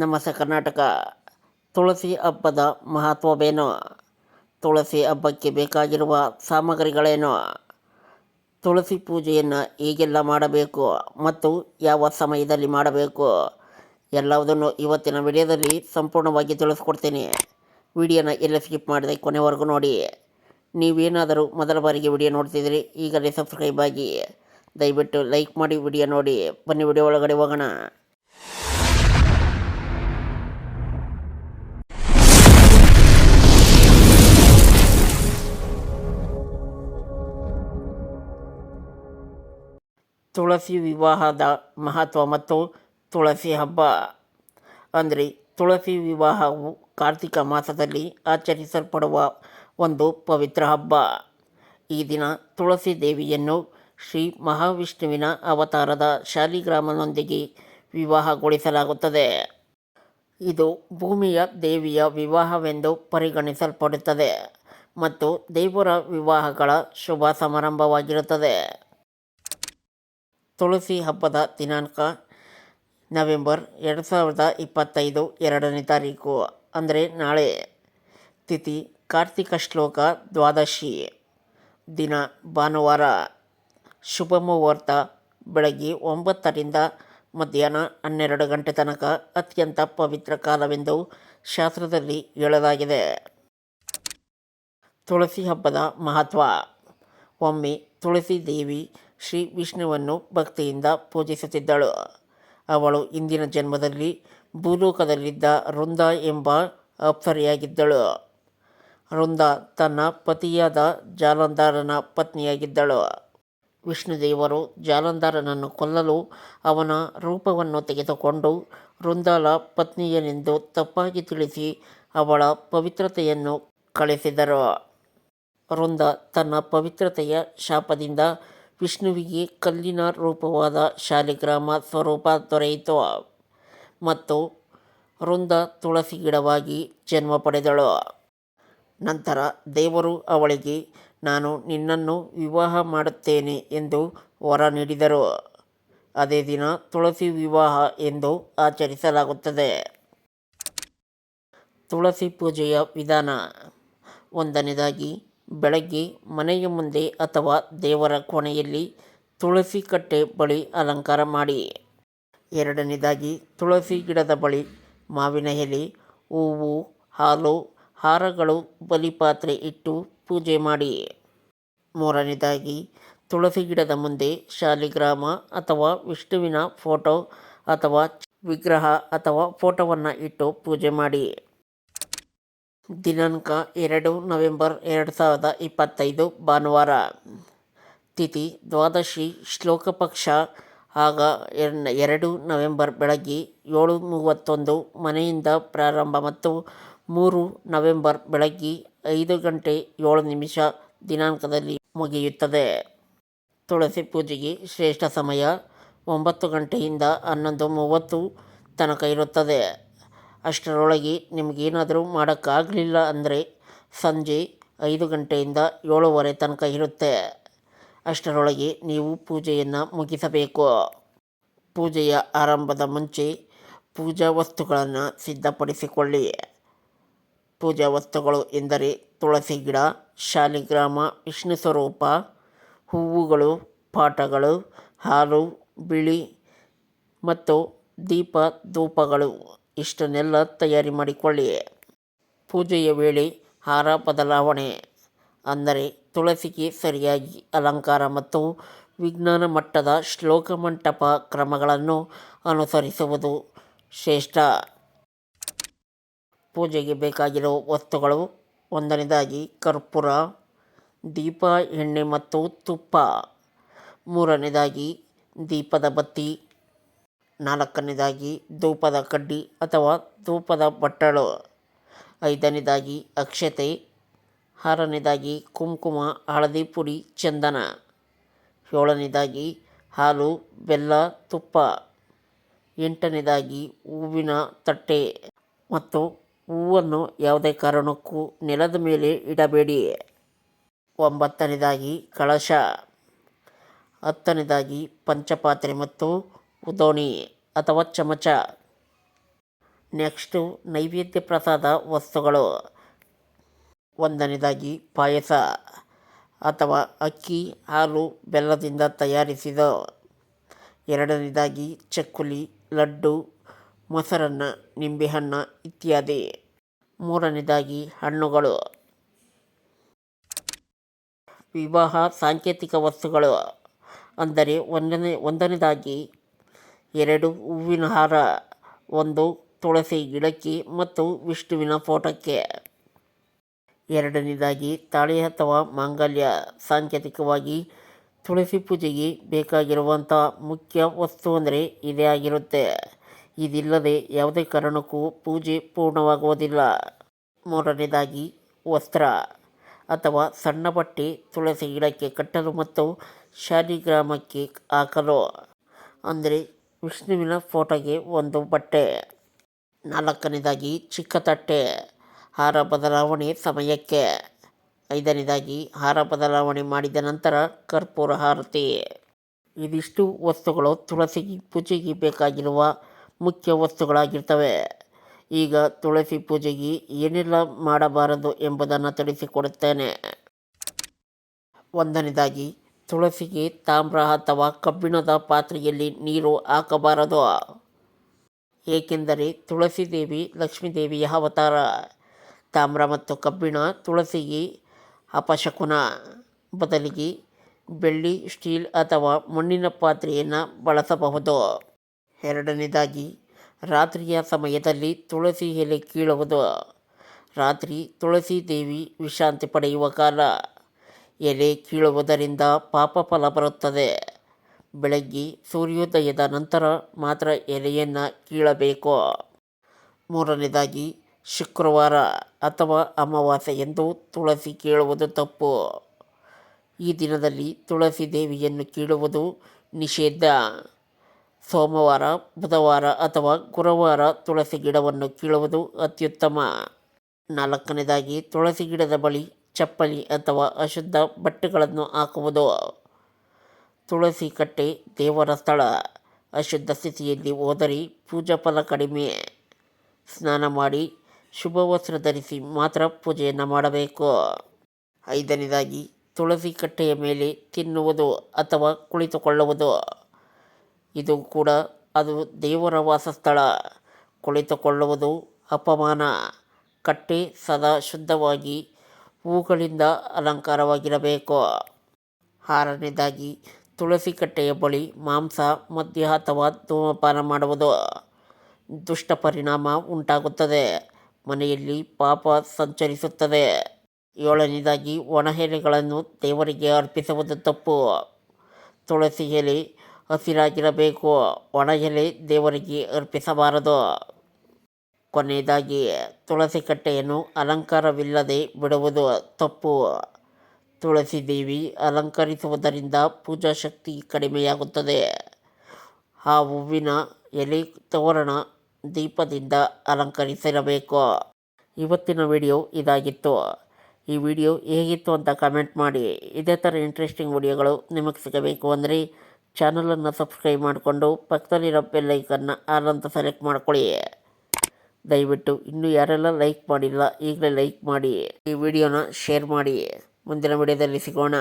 ನಮಸ್ತೆ ಕರ್ನಾಟಕ ತುಳಸಿ ಹಬ್ಬದ ಮಹತ್ವವೇನು? ತುಳಸಿ ಹಬ್ಬಕ್ಕೆ ಬೇಕಾಗಿರುವ ಸಾಮಗ್ರಿಗಳೇನು? ತುಳಸಿ ಪೂಜೆಯನ್ನು ಹೇಗೆಲ್ಲ ಮಾಡಬೇಕು ಮತ್ತು ಯಾವ ಸಮಯದಲ್ಲಿ ಮಾಡಬೇಕು? ಎಲ್ಲವುದನ್ನು ಇವತ್ತಿನ ವಿಡಿಯೋದಲ್ಲಿ ಸಂಪೂರ್ಣವಾಗಿ ತಿಳಿಸ್ಕೊಡ್ತೀನಿ. ವಿಡಿಯೋನ ಎಲ್ಲ ಸ್ಕಿಪ್ ಮಾಡಿದೆ ಕೊನೆವರೆಗೂ ನೋಡಿ. ನೀವೇನಾದರೂ ಮೊದಲ ಬಾರಿಗೆ ವಿಡಿಯೋ ನೋಡ್ತಿದ್ದೀರಿ, ಈಗಲೇ ಸಬ್ಸ್ಕ್ರೈಬ್ ಆಗಿ. ದಯವಿಟ್ಟು ಲೈಕ್ ಮಾಡಿ ವಿಡಿಯೋ ನೋಡಿ. ಬನ್ನಿ, ವಿಡಿಯೋ ಒಳಗಡೆ ಹೋಗೋಣ. ತುಳಸಿ ವಿವಾಹದ ಮಹತ್ವ ಮತ್ತು ತುಳಸಿ ಹಬ್ಬ ಅಂದರೆ ತುಳಸಿ ವಿವಾಹವು ಕಾರ್ತಿಕ ಮಾಸದಲ್ಲಿ ಆಚರಿಸಲ್ಪಡುವ ಒಂದು ಪವಿತ್ರ ಹಬ್ಬ. ಈ ದಿನ ತುಳಸಿ ದೇವಿಯನ್ನು ಶ್ರೀ ಮಹಾವಿಷ್ಣುವಿನ ಅವತಾರದ ಶಾಲಿಗ್ರಾಮನೊಂದಿಗೆ ವಿವಾಹಗೊಳಿಸಲಾಗುತ್ತದೆ. ಇದು ಭೂಮಿಯ ದೇವಿಯ ವಿವಾಹವೆಂದು ಪರಿಗಣಿಸಲ್ಪಡುತ್ತದೆ ಮತ್ತು ದೇವರ ವಿವಾಹಗಳ ಶುಭ ಸಮಾರಂಭವಾಗಿರುತ್ತದೆ. ತುಳಸಿ ಹಬ್ಬದ ದಿನಾಂಕ ನವೆಂಬರ್ ಎರಡು ಸಾವಿರದ ಇಪ್ಪತ್ತೈದು ಎರಡನೇ ತಾರೀಕು, ಅಂದರೆ ನಾಳೆ. ತಿಥಿ ಕಾರ್ತಿಕ ಶ್ಲೋಕ ದ್ವಾದಶಿ ದಿನ ಭಾನುವಾರ. ಶುಭ ಮುಹೂರ್ತ ಬೆಳಗ್ಗೆ ಒಂಬತ್ತರಿಂದ ಮಧ್ಯಾಹ್ನ ಹನ್ನೆರಡು ಗಂಟೆ ತನಕ ಅತ್ಯಂತ ಪವಿತ್ರ ಕಾಲವೆಂದು ಶಾಸ್ತ್ರದಲ್ಲಿ ಹೇಳಲಾಗಿದೆ. ತುಳಸಿ ಹಬ್ಬದ ಮಹತ್ವ. ಒಮ್ಮೆ ತುಳಸಿ ದೇವಿ ಶ್ರೀ ವಿಷ್ಣುವನ್ನು ಭಕ್ತಿಯಿಂದ ಪೂಜಿಸುತ್ತಿದ್ದಳು. ಅವಳು ಇಂದಿನ ಜನ್ಮದಲ್ಲಿ ಭೂಲೋಕದಲ್ಲಿದ್ದ ವೃಂದ ಎಂಬ ಅಪ್ಸರೆಯಾಗಿದ್ದಳು. ವೃಂದ ತನ್ನ ಪತಿಯಾದ ಜಾಲಂಧರನ ಪತ್ನಿಯಾಗಿದ್ದಳು. ವಿಷ್ಣುದೇವರು ಜಾಲಂಧರನನ್ನು ಕೊಲ್ಲಲು ಅವನ ರೂಪವನ್ನು ತೆಗೆದುಕೊಂಡು ವೃಂದಾಳ ಪತ್ನಿಯನೆಂದು ತಪ್ಪಾಗಿ ತಿಳಿಸಿ ಅವಳ ಪವಿತ್ರತೆಯನ್ನು ಕಳಿಸಿದರು. ವೃಂದ ತನ್ನ ಪವಿತ್ರತೆಯ ಶಾಪದಿಂದ ವಿಷ್ಣುವಿಗೆ ಕಲ್ಲಿನ ರೂಪವಾದ ಶಾಲಿಗ್ರಾಮ ಸ್ವರೂಪ ದೊರೆಯಿತು. ಮತ್ತು ವೃಂದ ತುಳಸಿ ಗಿಡವಾಗಿ ಜನ್ಮ ಪಡೆದಳು. ನಂತರ ದೇವರು ಅವಳಿಗೆ, ನಾನು ನಿನ್ನನ್ನು ವಿವಾಹ ಮಾಡುತ್ತೇನೆ ಎಂದು ವರ ನೀಡಿದರು. ಅದೇ ದಿನ ತುಳಸಿ ವಿವಾಹ ಎಂದು ಆಚರಿಸಲಾಗುತ್ತದೆ. ತುಳಸಿ ಪೂಜೆಯ ವಿಧಾನ. ಒಂದನೇದಾಗಿ ಬೆಳಗ್ಗೆ ಮನೆಯ ಮುಂದೆ ಅಥವಾ ದೇವರ ಕೋಣೆಯಲ್ಲಿ ತುಳಸಿ ಕಟ್ಟೆ ಬಳಿ ಅಲಂಕಾರ ಮಾಡಿ. ಎರಡನೇದಾಗಿ, ತುಳಸಿ ಗಿಡದ ಬಳಿ ಮಾವಿನ ಎಲೆ, ಹೂವು, ಹಾಲು, ಹಾರಗಳು, ಬಲಿಪಾತ್ರೆ ಇಟ್ಟು ಪೂಜೆ ಮಾಡಿ. ಮೂರನೇದಾಗಿ, ತುಳಸಿ ಗಿಡದ ಮುಂದೆ ಶಾಲಿಗ್ರಾಮ ಅಥವಾ ವಿಷ್ಣುವಿನ ಫೋಟೋ ಅಥವಾ ವಿಗ್ರಹ ಅಥವಾ ಫೋಟೋವನ್ನು ಇಟ್ಟು ಪೂಜೆ ಮಾಡಿ. ದಿನಾಂಕ ಎರಡು ನವೆಂಬರ್ ಎರಡು ಸಾವಿರದ ಇಪ್ಪತ್ತೈದು ಭಾನುವಾರ. ತಿಥಿ ದ್ವಾದಶಿ ಶ್ಲೋಕ ಪಕ್ಷ ಆಗ ಎರಡು ನವೆಂಬರ್ ಬೆಳಗ್ಗೆ ಏಳು ಮೂವತ್ತೊಂದು ಮನೆಯಿಂದ ಪ್ರಾರಂಭ ಮತ್ತು ಮೂರು ನವೆಂಬರ್ ಬೆಳಗ್ಗೆ ಐದು ಗಂಟೆ ಏಳು ನಿಮಿಷ ದಿನಾಂಕದಲ್ಲಿ ಮುಗಿಯುತ್ತದೆ. ತುಳಸಿ ಪೂಜೆಗೆ ಶ್ರೇಷ್ಠ ಸಮಯ ಒಂಬತ್ತು ಗಂಟೆಯಿಂದ ಹನ್ನೊಂದು ಮೂವತ್ತು ತನಕ ಇರುತ್ತದೆ. ಅಷ್ಟರೊಳಗೆ ನಿಮಗೇನಾದರೂ ಮಾಡೋಕ್ಕಾಗಲಿಲ್ಲ ಅಂದರೆ ಸಂಜೆ ಐದು ಗಂಟೆಯಿಂದ ಏಳುವರೆ ತನಕ ಇರುತ್ತೆ. ಅಷ್ಟರೊಳಗೆ ನೀವು ಪೂಜೆಯನ್ನು ಮುಗಿಸಬೇಕು. ಪೂಜೆಯ ಆರಂಭದ ಮುಂಚೆ ಪೂಜಾ ವಸ್ತುಗಳನ್ನು ಸಿದ್ಧಪಡಿಸಿಕೊಳ್ಳಿ. ಪೂಜಾ ವಸ್ತುಗಳು ಎಂದರೆ ತುಳಸಿ ಗಿಡ, ಶಾಲಿಗ್ರಾಮ, ವಿಷ್ಣು ಸ್ವರೂಪ, ಹೂವುಗಳು ಪಾಠಗಳು ಹಾಲು, ಬಿಳಿ ಮತ್ತು ದೀಪ ಧೂಪಗಳು. ಇಷ್ಟನ್ನೆಲ್ಲ ತಯಾರಿ ಮಾಡಿಕೊಳ್ಳಿ. ಪೂಜೆಯ ವೇಳೆ ಹಾರ ಬದಲಾವಣೆ. ಅಂದರೆ ತುಳಸಿಗೆ ಸರಿಯಾಗಿ ಅಲಂಕಾರ ಮತ್ತು ವಿಜ್ಞಾನ ಮಟ್ಟದ ಶ್ಲೋಕ ಮಂಟಪ ಕ್ರಮಗಳನ್ನು ಅನುಸರಿಸುವುದು ಶ್ರೇಷ್ಠ. ಪೂಜೆಗೆ ಬೇಕಾಗಿರೋ ವಸ್ತುಗಳು ಒಂದನೇದಾಗಿ ಕರ್ಪೂರ, ದೀಪ, ಎಣ್ಣೆ ಮತ್ತು ತುಪ್ಪ. ಮೂರನೇದಾಗಿ ದೀಪದ ಬತ್ತಿ ನಾಲ್ಕನೇದಾಗಿ ಧೂಪದ ಕಡ್ಡಿ ಅಥವಾ ಧೂಪದ ಬಟ್ಟಲು ಐದನೇದಾಗಿ ಅಕ್ಷತೆ. ಆರನೇದಾಗಿ ಕುಂಕುಮ, ಹಳದಿ ಪುಡಿ, ಚಂದನ. ಏಳನೇದಾಗಿ ಹಾಲು, ಬೆಲ್ಲ, ತುಪ್ಪ. ಎಂಟನೇದಾಗಿ ಹೂವಿನ ತಟ್ಟೆ. ಮತ್ತು ಹೂವನ್ನು ಯಾವುದೇ ಕಾರಣಕ್ಕೂ ನೆಲದ ಮೇಲೆ ಇಡಬೇಡಿ. ಒಂಬತ್ತನೇದಾಗಿ ಕಳಶ. ಹತ್ತನೇದಾಗಿ ಪಂಚಪಾತ್ರೆ ಮತ್ತು ಉದೋಣಿ ಅಥವಾ ಚಮಚ. ನೆಕ್ಸ್ಟು ನೈವೇದ್ಯ ಪ್ರಸಾದ ವಸ್ತುಗಳು. ಒಂದನೇದಾಗಿ ಪಾಯಸ ಅಥವಾ ಅಕ್ಕಿ, ಹಾಲು, ಬೆಲ್ಲದಿಂದ ತಯಾರಿಸಿದ. ಎರಡನೇದಾಗಿ ಚಕ್ಕುಲಿ, ಲಡ್ಡು, ಮೊಸರನ್ನ, ನಿಂಬೆಹಣ್ಣು ಇತ್ಯಾದಿ. ಮೂರನೇದಾಗಿ ಹಣ್ಣುಗಳು. ವಿವಾಹ ಸಾಂಕೇತಿಕ ವಸ್ತುಗಳು. ಅಂದರೆ ಒಂದನೇ ಒಂದನೇದಾಗಿ ಎರಡು ಹೂವಿನ ಹಾರ, ಒಂದು ತುಳಸಿ ಗಿಡಕ್ಕೆ ಮತ್ತು ವಿಷ್ಣುವಿನ ಫೋಟೋಕ್ಕೆ. ಎರಡನೇದಾಗಿ, ತಾಳಿ ಅಥವಾ ಮಾಂಗಲ್ಯ. ಸಾಂಕೇತಿಕವಾಗಿ, ತುಳಸಿ ಪೂಜೆಗೆ ಬೇಕಾಗಿರುವಂಥ ಮುಖ್ಯ ವಸ್ತು ಅಂದರೆ ಇದೇ ಆಗಿರುತ್ತೆ. ಇದಿಲ್ಲದೆ ಯಾವುದೇ ಕಾರಣಕ್ಕೂ ಪೂಜೆ ಪೂರ್ಣವಾಗುವುದಿಲ್ಲ. ಮೂರನೇದಾಗಿ, ವಸ್ತ್ರ ಅಥವಾ ಸಣ್ಣ ಬಟ್ಟೆ ತುಳಸಿ ಗಿಡಕ್ಕೆ ಕಟ್ಟಲು ಮತ್ತು ಶಾಲಿಗ್ರಾಮಕ್ಕೆ ಹಾಕಲು. ಅಂದರೆ ವಿಷ್ಣುವಿನ ಫೋಟೋಗೆ ಒಂದು ಬಟ್ಟೆ, ನಾಲ್ಕನೇದಾಗಿ ಚಿಕ್ಕ ತಟ್ಟೆ, ಹಾರ ಬದಲಾವಣೆ ಸಮಯಕ್ಕೆ, ಐದನೇದಾಗಿ ಹಾರ ಬದಲಾವಣೆ ಮಾಡಿದ ನಂತರ ಕರ್ಪೂರ ಆರತಿ ಇದಿಷ್ಟು ವಸ್ತುಗಳು ತುಳಸಿ ಪೂಜೆಗೆ ಬೇಕಾಗಿರುವ ಮುಖ್ಯ ವಸ್ತುಗಳಾಗಿರ್ತವೆ. ಈಗ ತುಳಸಿ ಪೂಜೆಗೆ ಏನೆಲ್ಲ ಮಾಡಬಾರದು ಎಂಬುದನ್ನು ತಿಳಿಸಿಕೊಡುತ್ತೇನೆ. ಒಂದನೇದಾಗಿ ತುಳಸಿಗೆ ತಾಮ್ರ ಅಥವಾ ಕಬ್ಬಿಣದ ಪಾತ್ರೆಯಲ್ಲಿ ನೀರು ಹಾಕಬಾರದು. ಏಕೆಂದರೆ ತುಳಸಿ ದೇವಿ ಲಕ್ಷ್ಮೀದೇವಿಯ ಅವತಾರ. ತಾಮ್ರ ಮತ್ತು ಕಬ್ಬಿಣ ತುಳಸಿಗೆ ಅಪಶಕುನ. ಬದಲಿಗೆ ಬೆಳ್ಳಿ, ಸ್ಟೀಲ್ ಅಥವಾ ಮಣ್ಣಿನ ಪಾತ್ರೆಯನ್ನು ಬಳಸಬಹುದು. ಎರಡನೇದಾಗಿ, ರಾತ್ರಿಯ ಸಮಯದಲ್ಲಿ ತುಳಸಿ ಎಲೆ ಕೀಳುವುದು. ರಾತ್ರಿ ತುಳಸಿ ದೇವಿ ವಿಶ್ರಾಂತಿ ಪಡೆಯುವ ಕಾಲ. ಎಲೆ ಕೀಳುವುದರಿಂದ ಪಾಪ ಫಲ ಬರುತ್ತದೆ. ಬೆಳಗ್ಗೆ ಸೂರ್ಯೋದಯದ ನಂತರ ಮಾತ್ರ ಎಲೆಯನ್ನು ಕೀಳಬೇಕು. ಮೂರನೇದಾಗಿ, ಶುಕ್ರವಾರ ಅಥವಾ ಅಮಾವಾಸ್ಯೆ ಎಂದು ತುಳಸಿ ಕೀಳುವುದು ತಪ್ಪು. ಈ ದಿನದಲ್ಲಿ ತುಳಸಿ ದೇವಿಯನ್ನು ಕೀಳುವುದು ನಿಷೇಧ. ಸೋಮವಾರ, ಬುಧವಾರ ಅಥವಾ ಗುರುವಾರ ತುಳಸಿ ಗಿಡವನ್ನು ಕೀಳುವುದು ಅತ್ಯುತ್ತಮ. ನಾಲ್ಕನೇದಾಗಿ, ತುಳಸಿ ಗಿಡದ ಬಳಿ ಚಪ್ಪಲಿ ಅಥವಾ ಅಶುದ್ಧ ಬಟ್ಟೆಗಳನ್ನು ಹಾಕುವುದು. ತುಳಸಿ ಕಟ್ಟೆ ದೇವರ ಸ್ಥಳ. ಅಶುದ್ಧ ಸ್ಥಿತಿಯಲ್ಲಿ ಹೋದರೆ ಪೂಜಾ ಫಲ ಕಡಿಮೆ. ಸ್ನಾನ ಮಾಡಿ ಶುಭ ವಸ್ತ್ರ ಧರಿಸಿ ಮಾತ್ರ ಪೂಜೆಯನ್ನು ಮಾಡಬೇಕು. ಐದನೇದಾಗಿ ತುಳಸಿ ಕಟ್ಟೆಯ ಮೇಲೆ ತಿನ್ನುವುದು ಅಥವಾ ಕುಳಿತುಕೊಳ್ಳುವುದು. ಇದು ಕೂಡ ಅದು ದೇವರ ವಾಸಸ್ಥಳ. ಕುಳಿತುಕೊಳ್ಳುವುದು ಅಪಮಾನ. ಕಟ್ಟೆ ಸದಾ ಶುದ್ಧವಾಗಿ ಹೂಗಳಿಂದ ಅಲಂಕಾರವಾಗಿರಬೇಕು. ಆರನೇದಾಗಿ ತುಳಸಿ ಕಟ್ಟೆಯ ಬಳಿ ಮಾಂಸ, ಮದ್ಯ ಅಥವಾ ಧೂಮಪಾನ ಮಾಡುವುದು ದುಷ್ಟ ಪರಿಣಾಮ ಉಂಟಾಗುತ್ತದೆ. ಮನೆಯಲ್ಲಿ ಪಾಪ ಸಂಚರಿಸುತ್ತದೆ. ಏಳನೇದಾಗಿ ಒಣ ಎಲೆಗಳನ್ನು ದೇವರಿಗೆ ಅರ್ಪಿಸುವುದು ತಪ್ಪು. ತುಳಸಿ ಎಲೆ ಹಸಿರಾಗಿರಬೇಕು. ಒಣ ಎಲೆ ದೇವರಿಗೆ ಅರ್ಪಿಸಬಾರದು. ಕೊನೆಯದಾಗಿ, ತುಳಸಿ ಕಟ್ಟೆಯನ್ನು ಅಲಂಕಾರವಿಲ್ಲದೆ ಬಿಡುವುದು ತಪ್ಪು. ತುಳಸಿ ದೇವಿ ಅಲಂಕರಿಸುವುದರಿಂದ ಪೂಜಾ ಶಕ್ತಿ ಕಡಿಮೆಯಾಗುತ್ತದೆ. ಆ ಹೂವಿನ ಎಲೆ ತೋರಣ ದೀಪದಿಂದ ಅಲಂಕರಿಸಿರಬೇಕು. ಇವತ್ತಿನ ವಿಡಿಯೋ ಇದಾಗಿತ್ತು. ಈ ವಿಡಿಯೋ ಹೇಗಿತ್ತು ಅಂತ ಕಮೆಂಟ್ ಮಾಡಿ. ಇದೇ ಥರ ಇಂಟ್ರೆಸ್ಟಿಂಗ್ ವಿಡಿಯೋಗಳು ನಿಮಗೆ ಸಿಗಬೇಕು ಅಂದರೆ ಚಾನಲನ್ನು ಸಬ್ಸ್ಕ್ರೈಬ್ ಮಾಡಿಕೊಂಡು ಪಕ್ಕದಲ್ಲಿರೋ ಬೆಲ್ಲೈಕನ್ನು ಆಲ್ ಅಂತ ಸೆಲೆಕ್ಟ್ ಮಾಡ್ಕೊಳ್ಳಿ. ದಯವಿಟ್ಟು ಇನ್ನೂ ಯಾರೆಲ್ಲ ಲೈಕ್ ಮಾಡಿಲ್ಲ, ಈಗಲೇ ಲೈಕ್ ಮಾಡಿ. ಈ ವಿಡಿಯೋನ ಶೇರ್ ಮಾಡಿ. ಮುಂದಿನ ವಿಡಿಯೋದಲ್ಲಿ ಸಿಗೋಣ.